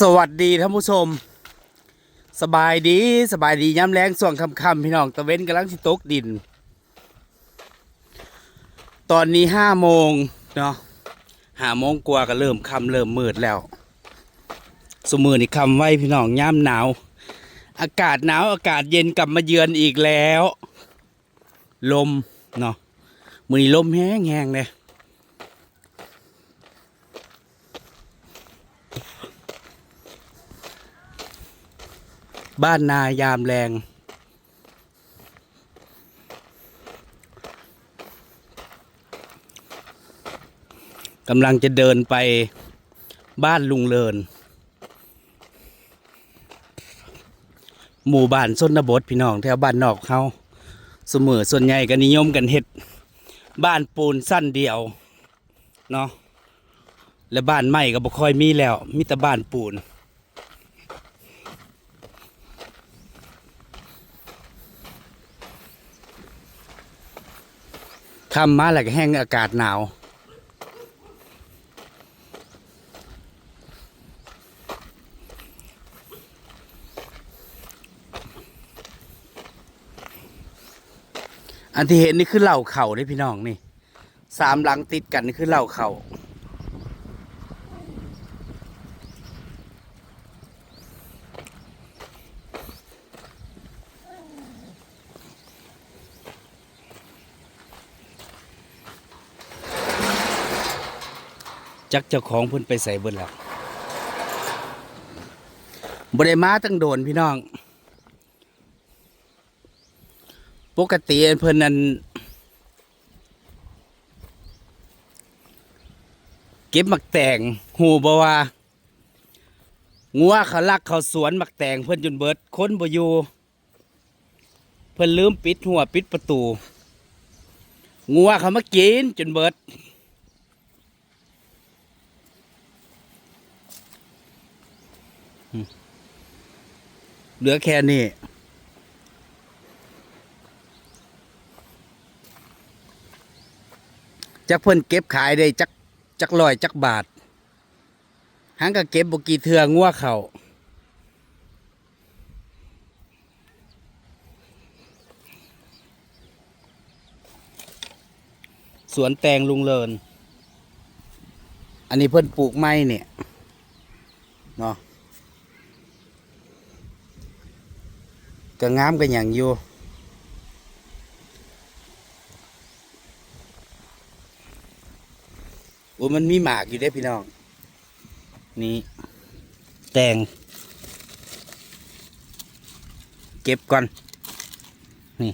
สวัสดีท่านผู้ชม สบายดีสบายดีย้ำแรงส่วงค่ำพี่น้องตะเว้นกำลังสิตกดิน ตอนนี้ห้าโมงเนาะห้าโมงกว่าก็เริ่มคำเริ่มมืดแล้วสมือนี่คำไว้พี่น้องย่ำหนาว อากาศหนาวอากาศเย็นกลับมาเยือนอีกแล้ว ลมเนาะมือนี้ลมแห้งๆเลย บ้านนายามแรง กำลังจะเดินไปบ้านลุงเลิน หมู่บ้านชนบทพี่น้องแถวบ้านนอกเขาเสมอส่วนใหญ่ก็นิยมกันเฮ็ด บ้านปูนสั้นเดียว เนาะและบ้านใหม่ก็บ่ค่อยมีแล้ว มีแต่บ้านปูน คำมาแล้วก็แห้งอากาศหนาว อันที่เห็นนี่คือเหล่าเข่าได้พี่น้องนี่ สามหลังติดกันนี่คือเหล่าเข่า จักเจ้าของเพิ่นไปใส่เบิ่นแล้วบ่ได้มาตั้งโดนพี่น้อง ปกติเพิ่นนั้นเก็บหมักแตงหูบ่ว่างัวเขาลักเขาสวนหมักแตงเพิ่นจนเบิดค้นบ่อยู่เพิ่นลืมปิดหัวปิดประตูงัวเขามากินจนเบิด เหลือแค่นี้จักเพิ่นเก็บขายได้จักจักลอยจักบาทหังก็เก็บบกี่เทืองัวเข่าสวนแตงลุงเลิน อันนี้เพิ่นปลูกไม้เนี่ยเนาะ ก็งามกันอย่างอยู่โอ้มันมีหมากอยู่ได้พี่น้อง นี่แตงเก็บก่อน นี่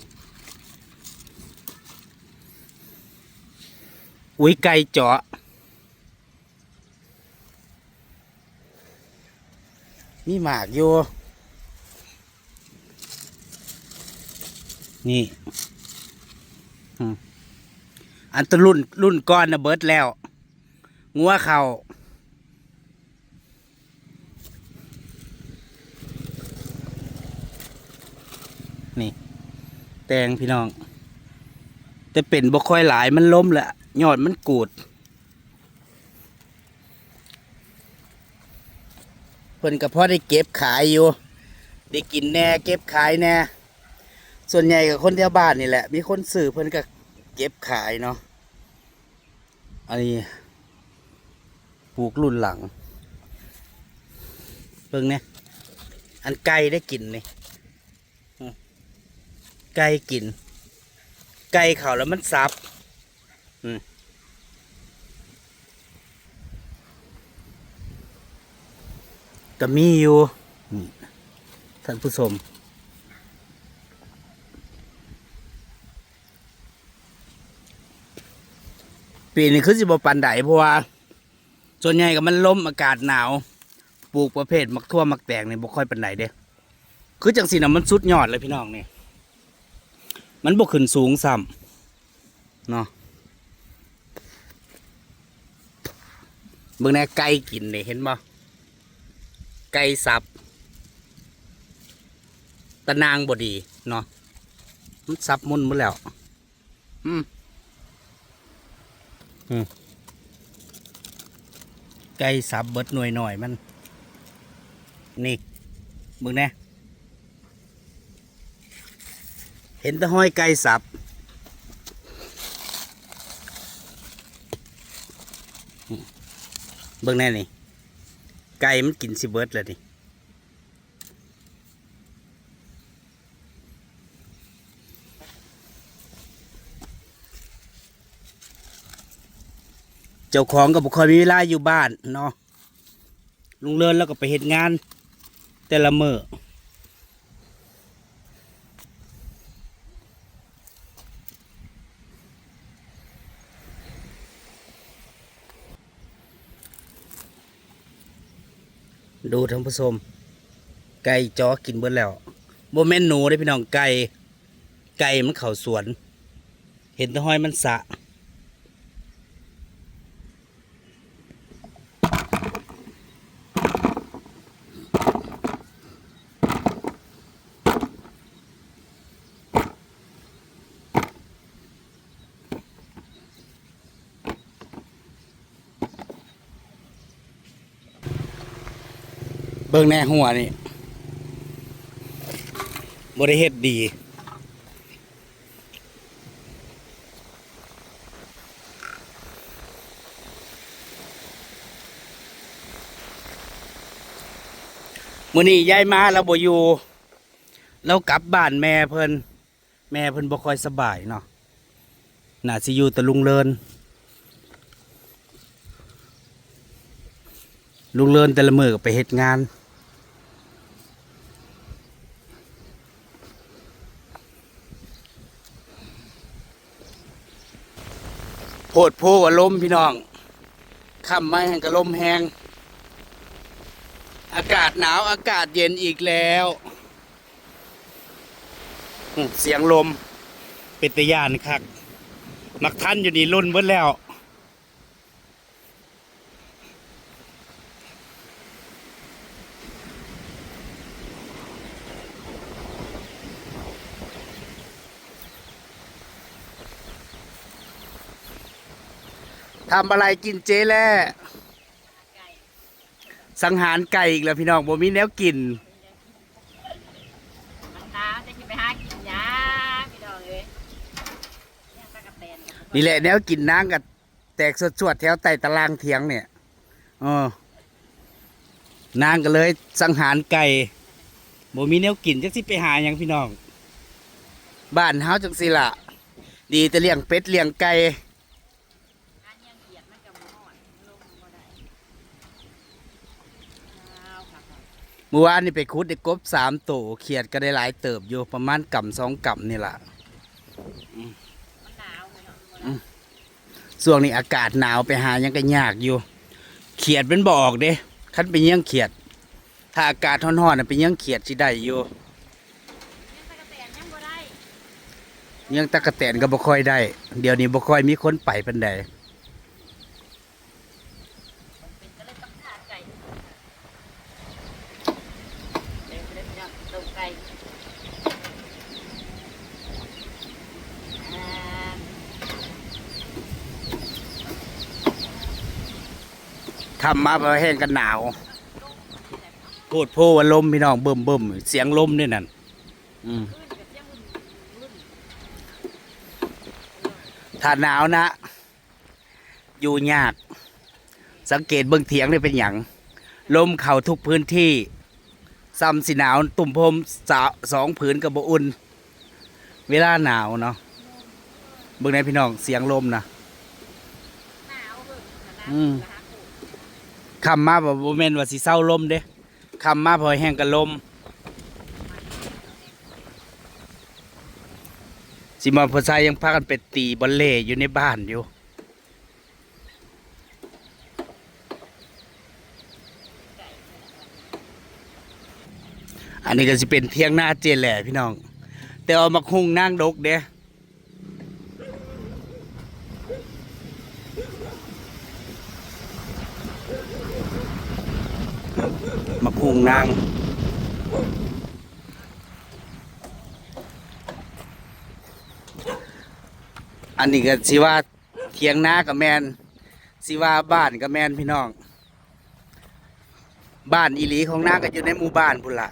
อุ้ยไก่เจาะมีหมากอยู่ นี่อันตรุ่นรุ่นก้อนนะเบิร์ดแล้ว งัวเขานี่ แตงพี่น้อง แต่เป็นบ่ค่อยหลายมันล้มแหละยอดมันกูด เพิ่นก็พอได้เก็บขายอยู่ ได้กินแหน่ เก็บขายแหน่ ส่วนใหญ่กับคนแถวบ้านนี่แหละ มีคนสื่อเพิ่นก็เก็บขายเนาะอันนี้ปลูกรุ่นหลังเบิ่งเนี่ยอันไก่ได้กินนี่ไก่กิน ไก่เขาแล้วมันซับอืมก็มีอยู่ท่านผู้ชม ปีนี้คือสิบปันไดเพราะว่าส่วนใหญ่ก็มันล้มอากาศหนาว ปลูกประเภทมักทั่วมักแตงนี่บ่ค่อยปันไดเด้คือจังสีน่ะมันสุดยอดเลยพี่น้องนี่มันบ่ขึ้นสูงซ้ำเนาะเบิ่งแน่ไก่กินเนี่เห็นบ่ไก่สับตะนางบ่ดีเนาะมันสับมุนหมดแล้ว อืม ไก่สับเบิดหน่วยหน่อยมัน นี่มึงแน่เห็นตะห้อยไก่สับเบิ่งแน่นี่ ไก่มันกินสิเบิร์ดเลยนี่ เจ้าของก็บ่ค่อยมีเวลาอยู่บ้านเนาะลุงเลินแล้วก็ไปเฮ็ดงาน แต่ละมื้อดูท่านผู้ชมไก่จอกินเบิดแล้วบ่แม่นหนูเด้พี่น้องไก่ ไก่มันเข้าสวน เห็นตะห้อยมันสะ เบิ่งแน่หัวนี่บริเฮ็ดดี มื้อนี้ยายมาแล้วบ่อยู่เรากลับบ้านแม่เพิ่นแม่เพิ่นบ่ค่อยสบายเนาะน่าสิอยู่แต่ลุงเลิน ลุงเลินแต่ละมือก็ไปเฮ็ดงาน โพดโพว่าลมพี่น้องค่ำมาแห่งกะลมแหงอากาศหนาวอากาศเย็นอีกแล้วเสียงลมเป็นตะยานคัก มักทันอยู่นี่รุ่นเบิดแล้ว ทำอะไรกินเจ๊แล่สังหารไก่อีกแล้วพี่น้องบ่มีแนวกินมันตาจะคิดไปหากินยาพี่น้องเอ้ยเนี่ยตะกะแตนกับนี่แหละแนวกินนางกับแตกสวดๆแถวใต้ตารางเถียงเนี่ยเออนางก็เลยสังหารไก่บ่มีแนวกินจักสิไปหาหยังพี่น้อง บ้านเฮาจังสิล่ะดีแต่เลี้ยงเป็ดเลี้ยงไก่ การเลี้ยงเขียดมันกับหมูอ่อนลงบ่ได้อ้าวครับ เมื่อวานนี่ไปคุดได้กบสามตัวเขียดก็ได้หลายเติบอยู่ประมาณกำสองกำนี่ล่ะมันหนาวเลยเนาะบ่ได้ช่วงนี้อากาศหนาวไปหายังก็ยากอยู่ เขียดเป็นบออกเด้คันเป็นเยี่ยงเขียด ถ้าอากาศร้อนๆน่ะเป็นเยี่ยงเขียดสิได้อยู่เนี่ยตะกะแตนยังบ่ได้เยี่ยงตะกะแตนก็บ่ค่อยได้ เดี๋ยวนี้บ่ค่อยมีคนไปปานใด เป็นก็เลยต้องขาไก่เดี๋ยวไปเล่นพี่น้องต้มไก่อ่า ทำมาเพอแห้งกันหนาวโพดโพว่าลมพี่น้องเบิ่มเบิ่มๆเสียงลมด้วยนั่นอืมขึ้นกับเสียงวุ่นวุ่นถ้าหนาวนะ อยู่ยาก สังเกตเบิ่งเถียงนี่เป็นหยังลมเข้าทุกพื้นที่ซ้ำสิหนาว ตุ่มพรมสาสองผืนกับบ่อุ่น เวลาหนาวเนาะเบิ่งในพี่น้องเสียงลมนะหนาวเบิ่งนะอืมนะฮะปู่ คำมาแบบโมเมนว่าสิเศร้าลมเด้คำมาพอแห้งกับลมสิมาพอชายยังพากันไปตีบอลเล่อยู่ในบ้านอยู่อันนี้ก็สิเป็นเที่ยงหน้าเจนแหละพี่น้อง แต่เอามาคุงนั่งดกเด้มาคุง นางอันนี้ก็สิว่าเทียงนากับแมนสิว่าบ้านกับแมนพี่น้อง บ้านอีหลีของนาก็อยู่ในหมู่บ้านพุ่นละ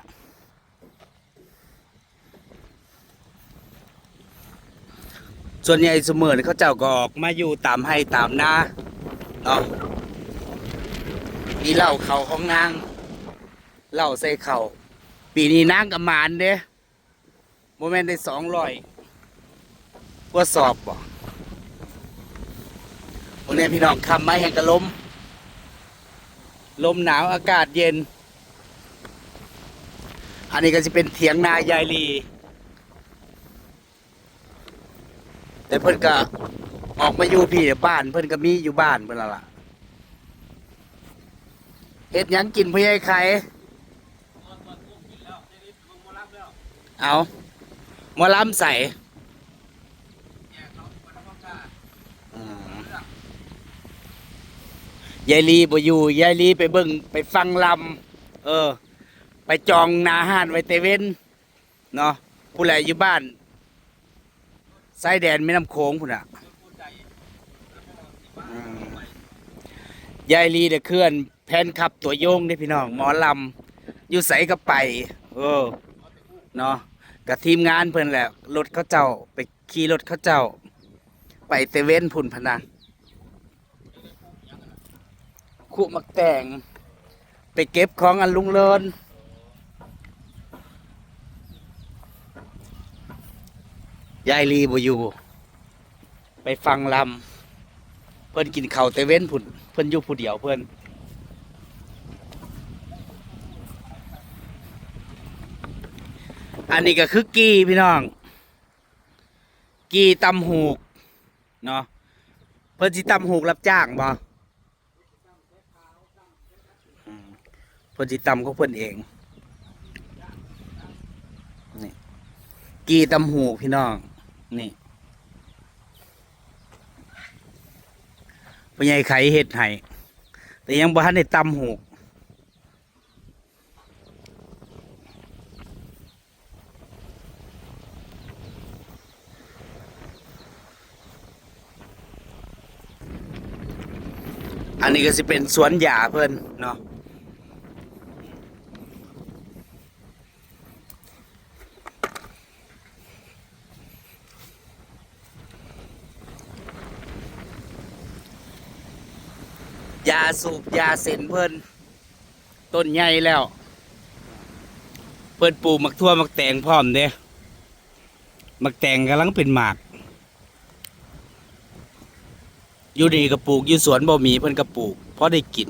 ส่วนใหญ่เสมอเขาเจ้าก็ออกมาอยู่ตามให้ตามนาเนาะนี่เหล่าเขาของนาง เหล่าใส่เขาปีนี้นางกับมานเด้โมเมนต์ได้สองร้อยกว่าสอบบ่วันนี้พี่น้องคำไม้แห่งกระลม ลมหนาวอากาศเย็น อันนี้ก็จะเป็นเถียงนายายลี แต่เพิ่นก็ออกมาอยู่พี่บ้าน เพิ่นก็มีอยู่บ้านเพิ่นละล่ะเฮ็ดยังกินพ่อใหญ่ไข่ เอาหมอลำใส่ยายลีบ่อยู่ยายลีไปเบิ่งไปฟังลำเออ ไปจองนาห้านไว้เตเว้นเนาะผู้ใหญ่อยู่บ้านสายแดนแม่น้ำโขงพุ่นอะยายลีเด้อเคลื่อน แพนขับตัวโยงเด้พี่น้อง หมอลำอยู่ใสก็ไป เออ เนาะ กับทีมงานเพิ่นแหละรถเขาเจ้า ไปขี่รถเขาเจ้า ไปเตเว้นพุ่นพะนะขุมักแต่ง ไปเก็บของอันลุงเลินยายลีบอยู่ไปฟังลำเพิ่นกินข้าวแต่เว้นผุ่นเพิ่นอยู่ผู้เดียวเพิ่น อันนี้ก็คือกีพี่น้อง กีตำหูกเนาะเพิ่นสิตำหูกรับจ้างบ่เพิ่นสิตำของเพิ่นเองนี่กีตำหูพี่น้องนี่พ่อใหญ่ไข่เฮ็ดให้แต่ยังบ่ทันได้ตำหูก นนี้ก็สิเป็นสวนหญ้าเพิ่นเนาะยาสูบยาเส้นเพิ่นต้นใหญ่แล้ว เพิ่นปลูกมักทั่วมักแตงพร้อมเด้มักแตงกำลังเป็นหมาก อยู่นี่ก็ปลูกอยู่สวนบ่มีเพิ่นก็ปลูกเพราะได้กิน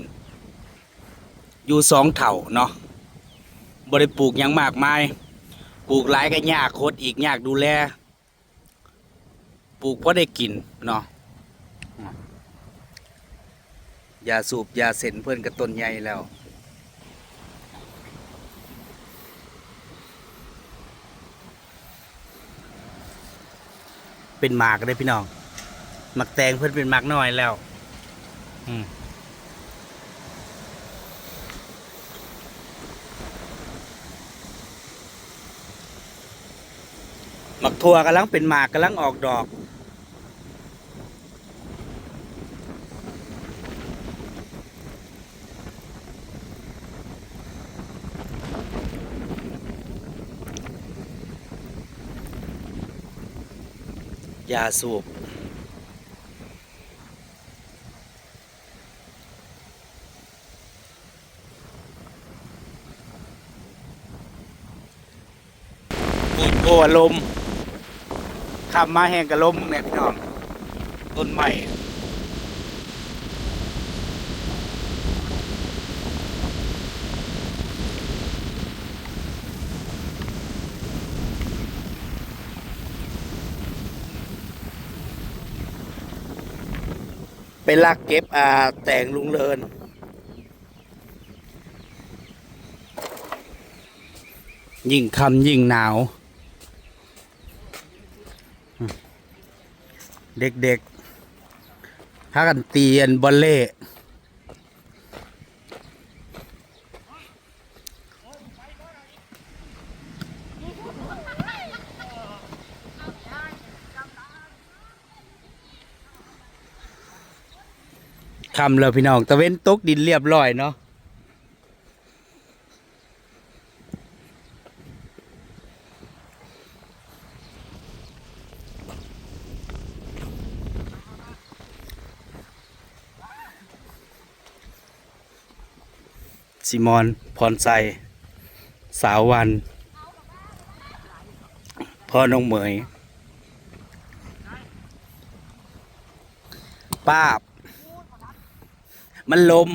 อยู่สองเถ่าเนาะบ่ได้ปลูกยังมากมายปลูกหลายก็ยากโคตรอีกยากดูแล ปลูกเพราะได้กินเนาะยาสูบยาเส้นเพื่อนกับต้นใหญ่แล้ว เป็นหมากได้พี่น้อง หมักแตงเพื่อนเป็นหมากน้อยแล้วอืมหมักทั่วกำลังเป็นหมากกำลังออกดอก ยาสูบ ปูนโกลมขับมาแห้งกับลมเนี่ยพี่น้องต้นใหม่ไปลักเก็บอ่าแต่งลุงเลินยิ่งคำยิ่งหนาว เด็กๆพากันเตียนบอลเล่คำแล้วพี่น้องตะเว้นตกดินเรียบร้อยเนาะ ซิมอน พรไซสาววัน พ่อน้องเหมย ป้าบ มันลม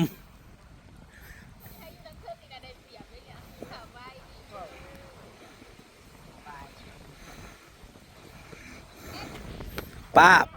ป้าบ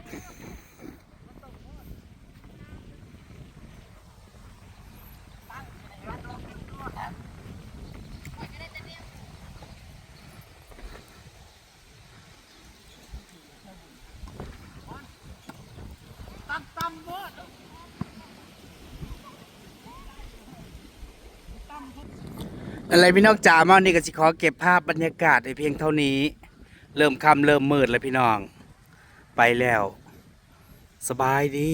อะไรพี่น้องจ๋ามานนี้ก็สิขอเก็บภาพบรรยากาศในเพียงเท่านี้ เริ่มค่ำเริ่มมืดแล้วพี่น้อง ไปแล้ว สบายดี